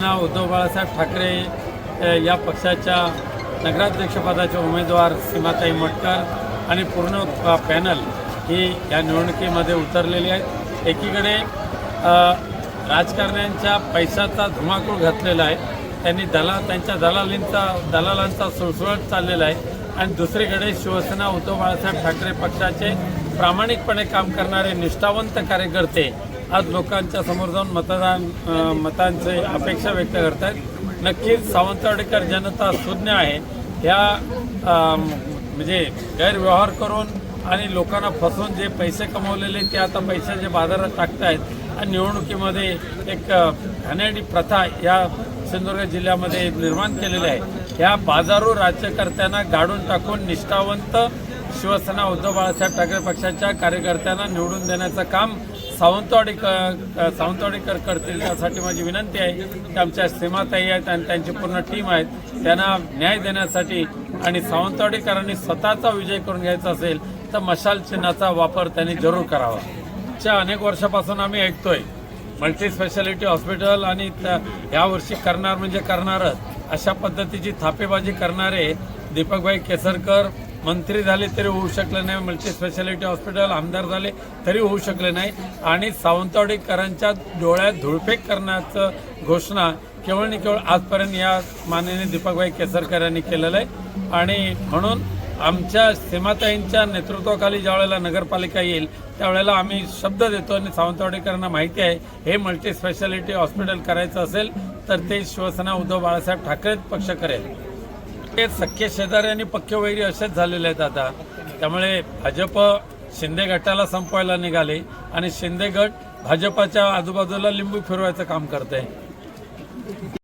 नाव उद्धव बाळासाहेब ठाकरे या पक्षाच्या नगराध्यक्षपदाचे उमेदवार सीमाताई मटकर आणि पूर्ण पॅनल ही या निवडणुकीमध्ये उतरलेली आहेत. एकीकडे राजकारण्यांच्या पैशाचा धुमाकूळ घातलेला आहे. त्यांनी दला त्यांच्या दलालींचा दलालांचा सुळसुळट चाललेला आहे. आणि दुसरीकडे शिवसेना उद्धव बाळासाहेब ठाकरे पक्षाचे प्रामाणिकपणे काम करणारे निष्ठावंत कार्यकर्ते आज लोकांच्या समोर जाऊन मतदान मतांचे अपेक्षा व्यक्त करत आहेत नक्कीच सावंतवाडीकर जनता सुज्ञ आहे. ह्या म्हणजे गैरव्यवहार करून आणि लोकांना फसवून जे पैसे कमवलेले ते आता पैशाचे बाजारात टाकतायत. आणि निवडणुकीमध्ये एक घाणेरडी प्रथा या सिंधुदुर्ग जिल्ह्यामध्ये निर्माण केलेली आहे. ह्या बाजारू राज्यकर्त्यांना गाडून टाकून निष्ठावंत शिवसेना उद्धव बाळासाहेब ठाकरे पक्षाच्या कार्यकर्त्यांना निवडून देण्याचं काम सावंतवाडी क- सावंतवाडीकर करतील त्यासाठी माझी विनंती आहे की आमच्या सीमाताई आहेत आणि त्यांची पूर्ण टीम आहेत त्यांना न्याय देण्यासाठी आणि सावंतवाडीकरांनी स्वतःचा विजय करून घ्यायचा असेल तर मशाल चिन्हाचा वापर त्यांनी जरूर करावा. च्या अनेक वर्षापासून आम्ही ऐकतोय मल्टी स्पेशालिटी हॉस्पिटल आणि यावर्षी करणार म्हणजे करणारच. अशा पद्धतीची थापेबाजी करणारे दीपकभाई केसरकर मंत्री झाले तरी होऊ शकलं नाही. मल्टी स्पेशालिटी हॉस्पिटल आमदार झाले तरी होऊ शकले नाही. आणि सावंतवाडीकरांच्या डोळ्यात धुळफेक करण्याचं घोषणा केवळ आणि केवळ आजपर्यंत या माननीय दीपकभाई केसरकर यांनी केलेलं आहे. आणि म्हणून आमच्या सीमाताईंच्या नेतृत्वाखाली ज्या वेळेला नगरपालिका येईल त्यावेळेला आम्ही शब्द देतो आणि सावंतवाडीकरांना माहिती आहे हे मल्टी स्पेशालिटी हॉस्पिटल करायचं असेल तर ते शिवसेना उद्धव बाळासाहेब ठाकरे पक्ष करेल. ते सख्खे शेजारी आणि पक्के वैरी असेच झालेले आहेत आता. त्यामुळे भाजप शिंदे गटाला संपवायला निघाले आणि शिंदे गट भाजपाच्या आजूबाजूला लिंबू फिरवायचं काम करते